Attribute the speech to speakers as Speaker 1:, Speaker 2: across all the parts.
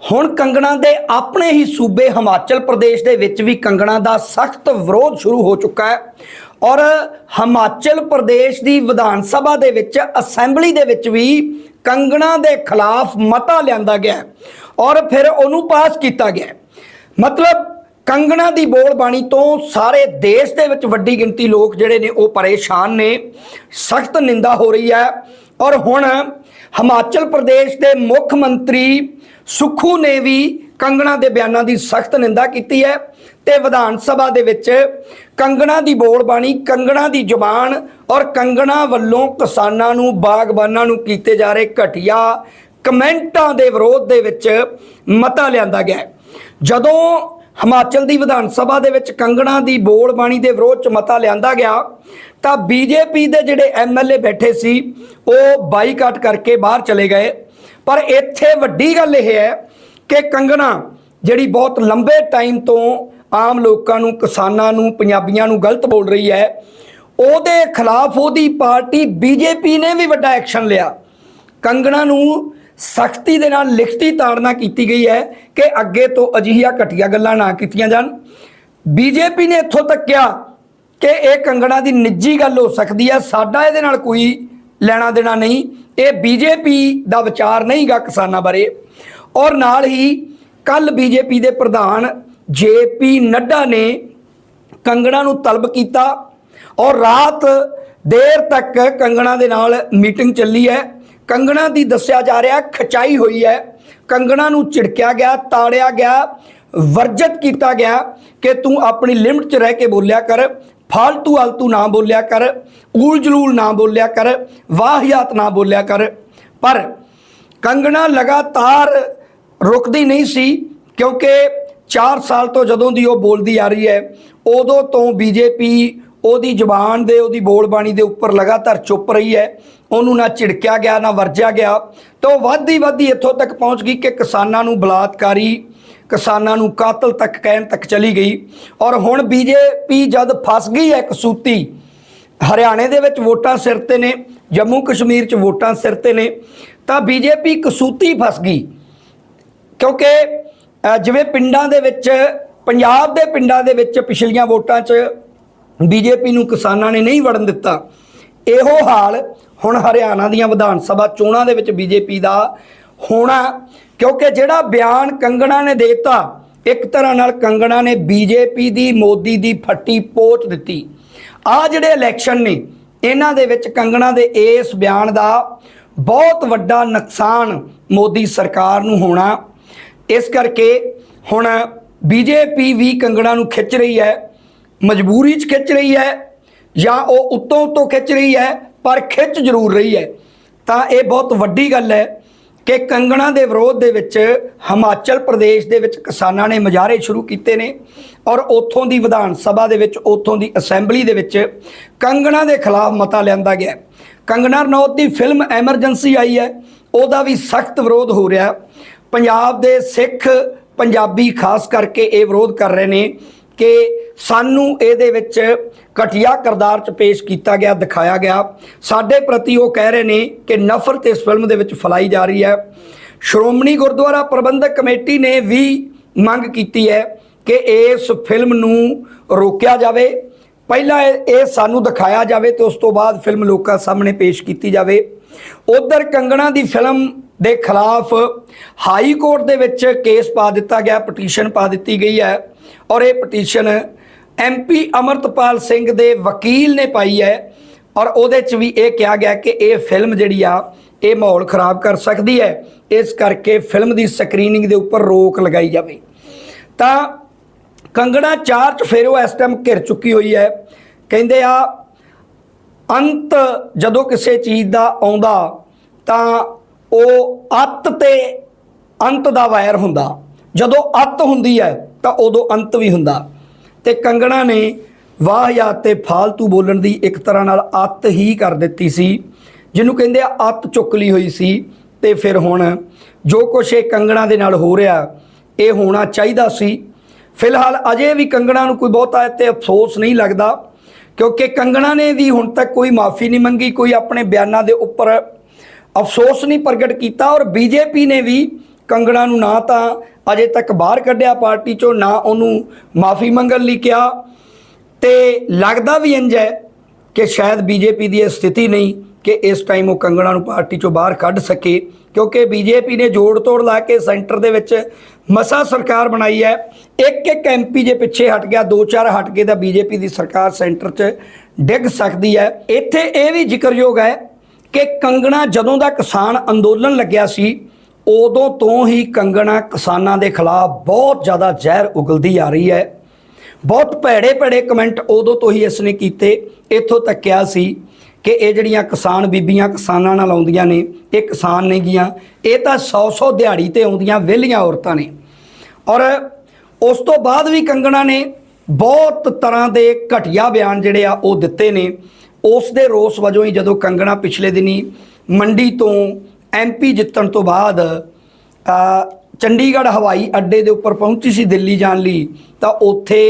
Speaker 1: ਹੁਣ ਕੰਗਣਾ ਦੇ ਆਪਣੇ ਹੀ ਸੂਬੇ ਹਿਮਾਚਲ ਪ੍ਰਦੇਸ਼ ਦੇ ਵਿੱਚ ਵੀ ਕੰਗਣਾ ਦਾ ਸਖਤ ਵਿਰੋਧ ਸ਼ੁਰੂ ਹੋ ਚੁੱਕਾ ਹੈ। ਔਰ ਹਿਮਾਚਲ ਪ੍ਰਦੇਸ਼ ਦੀ ਵਿਧਾਨ ਸਭਾ ਦੇ ਵਿੱਚ, ਅਸੈਂਬਲੀ ਦੇ ਵਿੱਚ ਵੀ ਕੰਗਣਾ ਦੇ ਖਿਲਾਫ ਮਤਾ ਲਿਆਂਦਾ ਗਿਆ ਔਰ ਫਿਰ ਉਹਨੂੰ ਪਾਸ ਕੀਤਾ ਗਿਆ ਮਤਲਬ ਕੰਗਣਾ ਦੀ ਬੋਲ ਬਾਣੀ ਤੋਂ ਸਾਰੇ ਦੇਸ਼ ਦੇ ਵਿੱਚ ਵੱਡੀ ਗਿਣਤੀ ਲੋਕ ਜਿਹੜੇ ਨੇ ਉਹ ਪਰੇਸ਼ਾਨ ਨੇ। ਸਖਤ ਨਿੰਦਾ ਹੋ ਰਹੀ ਹੈ। ਔਰ ਹੁਣ ਹਿਮਾਚਲ ਪ੍ਰਦੇਸ਼ ਦੇ ਮੁੱਖ ਮੰਤਰੀ ਸੁਖੂ ਨੇ ਵੀ ਕੰਗਣਾ ਦੇ ਬਿਆਨਾਂ ਦੀ ਸਖਤ ਨਿੰਦਾ ਕੀਤੀ ਹੈ ਤੇ ਵਿਧਾਨ ਸਭਾ ਦੇ ਵਿੱਚ ਕੰਗਣਾ ਦੀ ਬੋਲਬਾਣੀ ਕੰਗਣਾ ਦੀ ਜ਼ੁਬਾਨ ਔਰ ਕੰਗਣਾ ਵੱਲੋਂ ਕਿਸਾਨਾਂ ਨੂੰ, ਬਾਗਬਾਨਾਂ ਨੂੰ ਕੀਤੇ ਜਾ ਰਹੇ ਘਟੀਆ ਕਮੈਂਟਾਂ ਦੇ ਵਿਰੋਧ ਦੇ ਵਿੱਚ ਮਤਾ ਲਿਆਂਦਾ ਗਿਆ ਜਦੋਂ ਹਿਮਾਚਲ ਦੀ ਵਿਧਾਨ ਸਭਾ ਦੇ ਵਿੱਚ ਕੰਗਣਾ ਦੀ ਬੋਲ ਬਾਣੀ ਦੇ ਵਿਰੋਧ ਚ ਮਤਾ ਲਿਆਂਦਾ ਗਿਆ, ਤਾਂ ਬੀਜੇਪੀ ਦੇ ਜਿਹੜੇ ਐਮਐਲਏ ਬੈਠੇ ਸੀ, ਉਹ ਬਾਈਕਾਟ ਕਰਕੇ ਬਾਹਰ ਚਲੇ ਗਏ। ਪਰ ਇੱਥੇ ਵੱਡੀ ਗੱਲ ਇਹ ਹੈ ਕਿ ਕੰਗਣਾ, ਜਿਹੜੀ ਬਹੁਤ ਲੰਬੇ ਟਾਈਮ ਤੋਂ ਆਮ ਲੋਕਾਂ ਨੂੰ, ਕਿਸਾਨਾਂ ਨੂੰ, ਪੰਜਾਬੀਆਂ ਨੂੰ ਗਲਤ ਬੋਲ ਰਹੀ ਹੈ, ਉਹਦੇ ਖਿਲਾਫ ਉਹਦੀ ਪਾਰਟੀ ਬੀਜੇਪੀ ਨੇ ਵੀ ਵੱਡਾ ਐਕਸ਼ਨ ਲਿਆ। ਕੰਗਣਾ ਨੂੰ ਸਖਤੀ ਦੇ ਨਾਲ ਲਿਖਤੀ ਤਾੜਨਾ ਕੀਤੀ ਗਈ ਹੈ ਕਿ ਅੱਗੇ ਤੋਂ ਅਜਿਹੀਆਂ ਘਟੀਆਂ ਗੱਲਾਂ ਨਾ ਕੀਤੀਆਂ ਜਾਣ। ਬੀਜੇਪੀ ਨੇ ਇੱਥੋਂ ਤੱਕ ਕਿਹਾ ਕਿ ਇਹ ਕੰਗਣਾ ਦੀ ਨਿੱਜੀ ਗੱਲ ਹੋ ਸਕਦੀ ਹੈ, ਸਾਡਾ ਇਹਦੇ ਨਾਲ ਕੋਈ ਲੈਣਾ ਦੇਣਾ ਨਹੀਂ। ਇਹ ਬੀਜੇਪੀ ਦਾ ਵਿਚਾਰ ਨਹੀਂਗਾ ਕਿਸਾਨਾਂ ਬਾਰੇ। ਔਰ ਨਾਲ ਹੀ ਕੱਲ ਬੀਜੇਪੀ ਦੇ ਪ੍ਰਧਾਨ ਜੇਪੀ ਨੱਡਾ ਨੇ ਕੰਗਣਾ ਨੂੰ ਤਲਬ ਕੀਤਾ। ਔਰ ਰਾਤ ਦੇਰ ਤੱਕ ਕੰਗਣਾ ਦੇ ਨਾਲ ਮੀਟਿੰਗ ਚੱਲੀ ਹੈ। ਕੰਗਣਾ ਦੀ ਦੱਸਿਆ ਜਾ ਰਿਹਾ, ਖਚਾਈ ਹੋਈ ਹੈ। ਕੰਗਣਾ ਨੂੰ ਝਿੜਕਿਆ ਗਿਆ, ਤਾੜਿਆ ਗਿਆ, ਵਰਜਿਤ ਕੀਤਾ ਗਿਆ ਕਿ ਤੂੰ ਆਪਣੀ ਲਿਮਟ 'ਚ ਰਹਿ ਕੇ ਬੋਲਿਆ ਕਰ, ਫਾਲਤੂ ਆਲਤੂ ਨਾ ਬੋਲਿਆ ਕਰ ਊਲ ਜਲੂਲ ਨਾ ਬੋਲਿਆ ਕਰ ਵਾਹਿਯਾਤ ਨਾ ਬੋਲਿਆ ਕਰ। ਪਰ ਕੰਗਣਾ ਲਗਾਤਾਰ ਰੁਕਦੀ ਨਹੀਂ ਸੀ, ਕਿਉਂਕਿ 4 ਸਾਲ ਤੋਂ ਜਦੋਂ ਦੀ ਉਹ ਬੋਲਦੀ ਆ ਰਹੀ ਹੈ, ਉਦੋਂ ਤੋਂ ਬੀਜੇਪੀ ਉਹਦੀ ਜ਼ੁਬਾਨ ਦੇ, ਉਹਦੀ ਬੋਲ ਬਾਣੀ ਦੇ ਉੱਪਰ ਲਗਾਤਾਰ ਚੁੱਪ ਰਹੀ ਹੈ। ਉਹਨੂੰ ਨਾ ਝਿੜਕਿਆ ਗਿਆ, ਨਾ ਵਰਜਿਆ ਗਿਆ। ਤਾਂ ਉਹ ਵੱਧਦੀ ਵੱਧਦੀ ਇੱਥੋਂ ਤੱਕ ਪਹੁੰਚ ਗਈ ਕਿ ਕਿਸਾਨਾਂ ਨੂੰ ਬਲਾਤਕਾਰੀ, ਕਿਸਾਨਾਂ ਨੂੰ ਕਾਤਲ ਤੱਕ ਕਹਿਣ ਤੱਕ ਚਲੀ ਗਈ। ਔਰ ਹੁਣ ਬੀਜੇਪੀ ਜਦ ਫਸ ਗਈ ਹੈ ਕਸੂਤੀ ਹਰਿਆਣੇ ਦੇ ਵਿੱਚ ਵੋਟਾਂ ਸਿਰ ਤੇ ਨੇ, ਜੰਮੂ ਕਸ਼ਮੀਰ 'ਚ ਵੋਟਾਂ ਸਿਰ ਤੇ ਨੇ, ਤਾਂ ਬੀਜੇਪੀ ਕਸੂਤੀ ਫਸ ਗਈ। ਕਿਉਂਕਿ ਜਿਵੇਂ ਪਿੰਡਾਂ ਦੇ ਵਿੱਚ, ਪੰਜਾਬ ਦੇ ਪਿੰਡਾਂ ਦੇ ਵਿੱਚ ਪਿਛਲੀਆਂ ਵੋਟਾਂ 'ਚ ਬੀਜੇਪੀ ਨੂੰ ਕਿਸਾਨਾਂ ਨੇ ਨਹੀਂ ਵੜਨ ਦਿੱਤਾ। ਇਹੋ ਹਾਲ ਹੁਣ ਹਰਿਆਣਾ ਦੀਆਂ ਵਿਧਾਨ ਸਭਾ ਚੋਣਾਂ ਦੇ ਵਿੱਚ ਬੀਜੇਪੀ ਦਾ ਹੋਣਾ ਕਿਉਂਕਿ ਜਿਹੜਾ ਬਿਆਨ ਕੰਗਣਾ ਨੇ ਦਿੱਤਾ, ਇੱਕ ਤਰ੍ਹਾਂ ਨਾਲ ਕੰਗਣਾ ਨੇ ਬੀਜੇਪੀ ਦੀ, ਮੋਦੀ ਦੀ ਫੱਟੀ ਪੋਚ ਦਿੱਤੀ। ਆ ਜਿਹੜੇ ਇਲੈਕਸ਼ਨ ਨੇ, ਇਹਨਾਂ ਦੇ ਵਿੱਚ ਕੰਗਣਾ ਦੇ ਇਸ ਬਿਆਨ ਦਾ ਬਹੁਤ ਵੱਡਾ ਨੁਕਸਾਨ ਮੋਦੀ ਸਰਕਾਰ ਨੂੰ ਹੋਣਾ। ਇਸ ਕਰਕੇ ਹੁਣ ਬੀਜੇਪੀ ਵੀ ਕੰਗਣਾ ਨੂੰ ਖਿੱਚ ਰਹੀ ਹੈ। ਮਜਬੂਰੀ 'ਚ ਖਿੱਚ ਰਹੀ ਹੈ ਜਾਂ ਉਹ ਉੱਤੋਂ ਉੱਤੋਂ ਖਿੱਚ ਰਹੀ ਹੈ, ਪਰ ਖਿੱਚ ਜ਼ਰੂਰ ਰਹੀ ਹੈ। ਤਾਂ ਇਹ ਬਹੁਤ ਵੱਡੀ ਗੱਲ ਹੈ ਕਿ ਕੰਗਣਾ ਦੇ ਵਿਰੋਧ ਦੇ ਵਿੱਚ ਹਿਮਾਚਲ ਪ੍ਰਦੇਸ਼ ਦੇ ਵਿੱਚ ਕਿਸਾਨਾਂ ਨੇ ਮੁਜ਼ਾਹਰੇ ਸ਼ੁਰੂ ਕੀਤੇ ਨੇ ਔਰ ਉੱਥੋਂ ਦੀ ਵਿਧਾਨ ਸਭਾ ਦੇ ਵਿੱਚ, ਉੱਥੋਂ ਦੀ ਅਸੈਂਬਲੀ ਦੇ ਵਿੱਚ ਕੰਗਣਾ ਦੇ ਖਿਲਾਫ ਮਤਾ ਲਿਆਂਦਾ ਗਿਆ ਕੰਗਣਾ ਕੰਗਨਾ ਰਣੌਤ ਦੀ ਫਿਲਮ ਐਮਰਜੈਂਸੀ ਆਈ ਹੈ, ਉਹਦਾ ਵੀ ਸਖਤ ਵਿਰੋਧ ਹੋ ਰਿਹਾ ਪੰਜਾਬ ਦੇ ਸਿੱਖ ਪੰਜਾਬੀ ਖਾਸ ਕਰਕੇ ਇਹ ਵਿਰੋਧ ਕਰ ਰਹੇ ਨੇ ਕਿ ਸਾਨੂੰ ਇਹਦੇ ਵਿੱਚ ਘਟੀਆ ਕਿਰਦਾਰ ਚ ਪੇਸ਼ ਕੀਤਾ ਗਿਆ, ਦਿਖਾਇਆ ਗਿਆ। ਸਾਡੇ ਪ੍ਰਤੀ ਉਹ ਕਹਿ ਰਹੇ ਨੇ ਕਿ ਨਫ਼ਰਤ ਇਸ ਫਿਲਮ ਦੇ ਵਿੱਚ ਫੈਲਾਈ ਜਾ ਰਹੀ ਹੈ। ਸ਼੍ਰੋਮਣੀ ਗੁਰਦੁਆਰਾ ਪ੍ਰਬੰਧਕ ਕਮੇਟੀ ਨੇ ਵੀ ਮੰਗ ਕੀਤੀ ਹੈ ਕਿ ਇਸ ਫਿਲਮ ਨੂੰ ਰੋਕਿਆ ਜਾਵੇ। ਪਹਿਲਾਂ ਇਹ ਇਹ ਸਾਨੂੰ ਦਿਖਾਇਆ ਜਾਵੇ ਤੇ ਉਸ ਤੋਂ ਬਾਅਦ ਫਿਲਮ ਲੋਕਾਂ ਸਾਹਮਣੇ ਪੇਸ਼ ਕੀਤੀ ਜਾਵੇ। ਉਧਰ ਕੰਗਣਾ ਦੀ ਫਿਲਮ ਦੇ ਖਿਲਾਫ ਹਾਈ ਕੋਰਟ ਦੇ ਵਿੱਚ ਕੇਸ ਪਾ ਦਿੱਤਾ ਗਿਆ, ਪਟੀਸ਼ਨ ਪਾ ਦਿੱਤੀ ਗਈ ਹੈ। ਔਰ ਇਹ ਪਟੀਸ਼ਨ ਐਮਪੀ ਅਮਰਤਪਾਲ ਸਿੰਘ ਦੇ ਵਕੀਲ ਨੇ ਪਾਈ ਹੈ ਔਰ ਉਹਦੇ 'ਚ ਵੀ ਇਹ ਕਿਹਾ ਗਿਆ ਕਿ ਇਹ ਫਿਲਮ ਜਿਹੜੀ ਆ, ਇਹ ਮਾਹੌਲ ਖਰਾਬ ਕਰ ਸਕਦੀ ਹੈ। ਇਸ ਕਰਕੇ ਫਿਲਮ ਦੀ ਸਕਰੀਨਿੰਗ ਦੇ ਉੱਪਰ ਰੋਕ ਲਗਾਈ ਜਾਵੇ। ਤਾਂ ਕੰਗੜਾ ਚਾਰ ਚ ਫੇਰੋ ਇਸ ਟਾਈਮ ਘਿਰ ਚੁੱਕੀ ਹੋਈ ਹੈ। ਕਹਿੰਦੇ ਆ, ਅੰਤ ਜਦੋਂ ਕਿਸੇ ਚੀਜ਼ ਦਾ ਆਉਂਦਾ, ਤਾਂ ਉਹ ਅੱਤ ਤੇ ਅੰਤ ਦਾ ਵਾਇਰ ਹੁੰਦਾ। ਜਦੋਂ ਅੱਤ ਹੁੰਦੀ ਹੈ, ਤਾਂ ਉਦੋਂ ਅੰਤ ਵੀ ਹੁੰਦਾ। ਤੇ ਕੰਗਣਾ ਨੇ ਵਾਹਿਯਾਤ ਤੇ ਫਾਲਤੂ ਬੋਲਣ ਦੀ ਇੱਕ ਤਰ੍ਹਾਂ ਨਾਲ ਅੱਤ ਹੀ ਕਰ ਦਿੱਤੀ ਸੀ, ਜਿਹਨੂੰ ਕਹਿੰਦੇ ਆ ਅੱਤ ਚੁੱਕ ਲਈ ਹੋਈ ਸੀ। ਤੇ ਫਿਰ ਹੁਣ ਜੋ ਕੁਛ ਇਹ ਕੰਗਣਾ ਦੇ ਨਾਲ ਹੋ ਰਿਹਾ, ਇਹ ਹੋਣਾ ਚਾਹੀਦਾ ਸੀ। ਫਿਲਹਾਲ ਅਜੇ ਵੀ ਕੰਗਣਾ ਨੂੰ ਕੋਈ ਬਹੁਤਾ ਇੱਥੇ ਅਫਸੋਸ ਨਹੀਂ ਲੱਗਦਾ, ਕਿਉਂਕਿ ਕੰਗਣਾ ਨੇ ਵੀ ਹੁਣ ਤੱਕ ਕੋਈ ਮਾਫੀ ਨਹੀਂ ਮੰਗੀ, ਕੋਈ ਆਪਣੇ ਬਿਆਨਾਂ ਦੇ ਉੱਪਰ ਅਫਸੋਸ ਨਹੀਂ ਪ੍ਰਗਟ ਕੀਤਾ ਔਰ ਬੀਜੇਪੀ ਨੇ ਵੀ ਕੰਗਣਾ ਨੂੰ ਨਾ ਤਾਂ ਅਜੇ ਤੱਕ ਬਾਹਰ ਕੱਢਿਆ ਪਾਰਟੀ ਚੋਂ, ਨਾ ਉਹਨੂੰ ਮਾਫੀ ਮੰਗਣ ਲਈ ਕਿਹਾ। ਤੇ ਲੱਗਦਾ ਵੀ ਇੰਜ ਹੈ ਕਿ ਸ਼ਾਇਦ ਬੀਜੇਪੀ ਦੀ ਇਹ ਸਥਿਤੀ ਨਹੀਂ ਕਿ ਇਸ ਟਾਈਮ ਉਹ ਕੰਗਣਾ ਨੂੰ ਪਾਰਟੀ ਚੋਂ ਬਾਹਰ ਕੱਢ ਸਕੇ, ਕਿਉਂਕਿ ਬੀਜੇਪੀ ਨੇ ਜੋੜ ਤੋੜ ਲਾ ਕੇ ਸੈਂਟਰ ਦੇ ਵਿੱਚ ਮਸਾ ਸਰਕਾਰ ਬਣਾਈ ਹੈ। ਇੱਕ ਇੱਕ ਐਮਪੀ ਜੇ ਪਿੱਛੇ ਹਟ ਗਿਆ ਦੋ ਚਾਰ ਹਟ ਗਏ ਤਾਂ ਬੀਜੇਪੀ ਦੀ ਸਰਕਾਰ ਸੈਂਟਰ 'ਚ ਡਿੱਗ ਸਕਦੀ ਹੈ। ਇੱਥੇ ਇਹ ਵੀ ਜ਼ਿਕਰਯੋਗ ਹੈ ਕਿ ਕੰਗਣਾ ਜਦੋਂ ਦਾ ਕਿਸਾਨ ਅੰਦੋਲਨ ਲੱਗਿਆ ਸੀ ਉਦੋਂ ਤੋਂ ਹੀ ਕੰਗਣਾ ਕਿਸਾਨਾਂ ਦੇ ਖਿਲਾਫ ਬਹੁਤ ਜ਼ਿਆਦਾ ਜ਼ਹਿਰ ਉਗਲਦੀ ਆ ਰਹੀ ਹੈ। ਬਹੁਤ ਭੈੜੇ ਭੈੜੇ ਕਮੈਂਟ ਉਦੋਂ ਤੋਂ ਹੀ ਇਸ ਨੇ ਕੀਤੇ। ਇੱਥੋਂ ਤੱਕ ਕਿਹਾ ਸੀ ਕਿ ਇਹ ਜਿਹੜੀਆਂ ਕਿਸਾਨ ਬੀਬੀਆਂ ਕਿਸਾਨਾਂ ਨਾਲ ਆਉਂਦੀਆਂ ਨੇ, ਇਹ ਕਿਸਾਨ ਨਹੀਂ ਗੀਆਂ। ਇਹ ਤਾਂ 100-100 ਦਿਹਾੜੀ ਤੇ ਆਉਂਦੀਆਂ ਵਿਹਲੀਆਂ ਔਰਤਾਂ ਨੇ। ਔਰ ਉਸ ਤੋਂ ਬਾਅਦ ਵੀ ਕੰਗਣਾ ਨੇ ਬਹੁਤ ਤਰ੍ਹਾਂ ਦੇ ਘਟੀਆ ਬਿਆਨ ਜਿਹੜੇ ਆ ਉਹ ਦਿੱਤੇ ਨੇ। ਉਸ ਦੇ ਰੋਸ ਵਜੋਂ ਹੀ ਜਦੋਂ ਕੰਗਣਾ ਪਿਛਲੇ ਦਿਨੀ ਮੰਡੀ ਤੋਂ ਐਮਪੀ ਜਿੱਤਣ ਤੋਂ ਬਾਅਦ ਚੰਡੀਗੜ੍ਹ ਹਵਾਈ ਅੱਡੇ ਦੇ ਉੱਪਰ ਪਹੁੰਚੀ ਸੀ ਦਿੱਲੀ ਜਾਣ ਲਈ, ਤਾਂ ਉੱਥੇ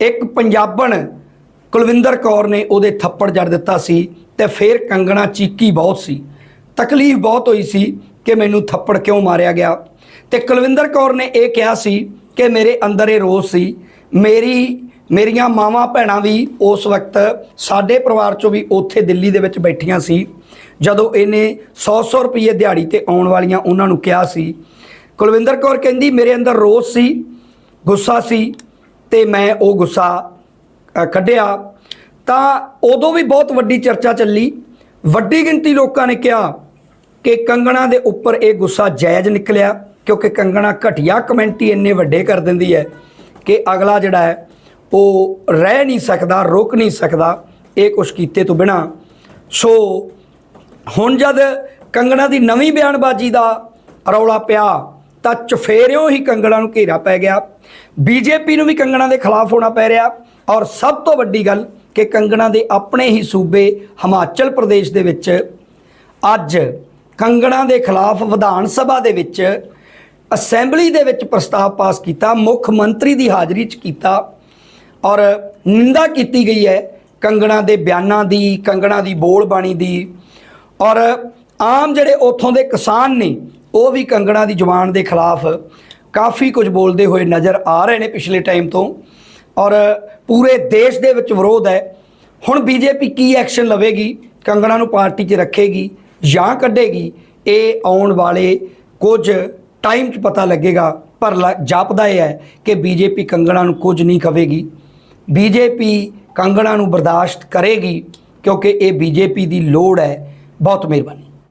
Speaker 1: ਇੱਕ ਪੰਜਾਬਣ ਕੁਲਵਿੰਦਰ ਕੌਰ ਨੇ ਉਹਦੇ ਥੱਪੜ ਜੜ ਦਿੱਤਾ ਸੀ ਤੇ ਫਿਰ ਕੰਗਣਾ ਚੀਕੀ ਬਹੁਤ ਸੀ। ਤਕਲੀਫ ਬਹੁਤ ਹੋਈ ਸੀ ਕਿ ਮੈਨੂੰ ਥੱਪੜ ਕਿਉਂ ਮਾਰਿਆ ਗਿਆ। ਤੇ ਕੁਲਵਿੰਦਰ ਕੌਰ ਨੇ ਇਹ ਕਿਹਾ ਸੀ ਕਿ ਮੇਰੇ ਅੰਦਰ ਇਹ ਰੋਸ ਸੀ, ਮੇਰੀ, ਮੇਰੀਆਂ ਮਾਵਾਂ ਭੈਣਾਂ ਵੀ ਉਸ ਵਕਤ ਸਾਡੇ ਪਰਿਵਾਰ ਚੋਂ ਵੀ ਉੱਥੇ ਦਿੱਲੀ ਦੇ ਵਿੱਚ ਬੈਠੀਆਂ ਸੀ। ਜਦੋਂ ਇਹਨੇ 100-100 ਰੁਪਏ ਦਿਹਾੜੀ ਤੇ ਆਉਣ ਵਾਲੀਆਂ ਉਹਨਾਂ ਨੂੰ ਕਿਹਾ ਸੀ, ਕੁਲਵਿੰਦਰ ਕੌਰ ਕਹਿੰਦੀ, ਮੇਰੇ ਅੰਦਰ ਰੋਸ ਸੀ, ਗੁੱਸਾ ਸੀ ਤੇ ਮੈਂ ਉਹ ਗੁੱਸਾ ਕੱਢਿਆ। ਤਾਂ ਉਦੋਂ ਵੀ ਬਹੁਤ ਵੱਡੀ ਚਰਚਾ ਚੱਲੀ। ਵੱਡੀ ਗਿਣਤੀ ਲੋਕਾਂ ਨੇ ਕਿਹਾ ਕਿ ਕੰਗਣਾ ਦੇ ਉੱਪਰ ਇਹ ਗੁੱਸਾ ਜਾਇਜ਼ ਨਿਕਲਿਆ, ਕਿਉਂਕਿ ਕੰਗਣਾ ਘਟੀਆ ਕਮੈਂਟੀ ਇੰਨੇ ਵੱਡੇ ਕਰ ਦਿੰਦੀ ਹੈ ਕਿ ਅਗਲਾ ਜਿਹੜਾ ਹੈ, ਉਹ ਰਹਿ ਨਹੀਂ ਸਕਦਾ, ਰੁਕ ਨਹੀਂ ਸਕਦਾ, ਇਹ ਕੁਛ ਕੀਤੇ ਤੋਂ ਬਿਨਾ। ਸੋ ਹੁਣ ਜਦ ਕੰਗਣਾ ਦੀ ਨਵੀਂ ਬਿਆਨਬਾਜ਼ੀ ਦਾ ਰੌਲਾ ਪਿਆ, ਤਾਂ ਚਫੇਰਿਓ ਹੀ ਕੰਗਣਾ ਨੂੰ ਘੇਰਾ ਪੈ ਗਿਆ। ਬੀਜੇਪੀ ਨੂੰ ਵੀ ਕੰਗਣਾ ਦੇ ਖਿਲਾਫ ਹੋਣਾ ਪੈ ਰਿਹਾ। ਔਰ ਸਭ ਤੋਂ ਵੱਡੀ ਗੱਲ ਕਿ ਕੰਗਣਾ ਦੇ ਆਪਣੇ ਹੀ ਸੂਬੇ ਹਿਮਾਚਲ ਪ੍ਰਦੇਸ਼ ਦੇ ਵਿੱਚ ਅੱਜ ਕੰਗਣਾ ਦੇ ਖਿਲਾਫ ਵਿਧਾਨ ਸਭਾ ਦੇ ਵਿੱਚ ਅਸੈਂਬਲੀ ਦੇ ਵਿੱਚ ਪ੍ਰਸਤਾਵ ਪਾਸ ਕੀਤਾ, ਮੁੱਖ ਮੰਤਰੀ ਦੀ ਹਾਜ਼ਰੀ 'ਚ ਕੀਤਾ। ਔਰ ਨਿੰਦਾ ਕੀਤੀ ਗਈ ਹੈ ਕੰਗਣਾ ਦੇ ਬਿਆਨਾਂ ਦੀ, ਕੰਗਣਾ ਦੀ ਬੋਲ ਬਾਣੀ ਦੀ। ਔਰ ਆਮ ਜਿਹੜੇ ਉੱਥੋਂ ਦੇ ਕਿਸਾਨ ਨੇ, ਉਹ ਵੀ ਕੰਗਣਾ ਦੀ ਜ਼ੁਬਾਨ ਦੇ ਖਿਲਾਫ ਕਾਫੀ ਕੁਝ ਬੋਲਦੇ ਹੋਏ ਨਜ਼ਰ ਆ ਰਹੇ ਨੇ ਪਿਛਲੇ ਟਾਈਮ ਤੋਂ। ਔਰ ਪੂਰੇ ਦੇਸ਼ ਦੇ ਵਿੱਚ ਵਿਰੋਧ ਹੈ। ਹੁਣ ਬੀਜੇਪੀ ਕੀ ਐਕਸ਼ਨ ਲਵੇਗੀ? ਕੰਗਣਾ ਨੂੰ ਪਾਰਟੀ 'ਚ ਰੱਖੇਗੀ ਜਾਂ ਕੱਢੇਗੀ? ਇਹ ਆਉਣ ਵਾਲੇ ਕੁਝ ਟਾਈਮ 'ਚ ਪਤਾ ਲੱਗੇਗਾ। ਪਰ ਲ- ਜਾਪਦਾ ਇਹ ਹੈ ਕਿ ਬੀਜੇਪੀ ਕੰਗਣਾ ਨੂੰ ਕੁਝ ਨਹੀਂ ਕਵੇਗੀ ਬੀਜੇਪੀ ਕੰਗਣਾ ਨੂੰ ਬਰਦਾਸ਼ਤ ਕਰੇਗੀ ਕਿਉਂਕਿ ਇਹ ਬੀਜੇਪੀ ਦੀ ਲੋੜ ਹੈ। ਬਹੁਤ ਮਿਹਰਬਾਨੀ।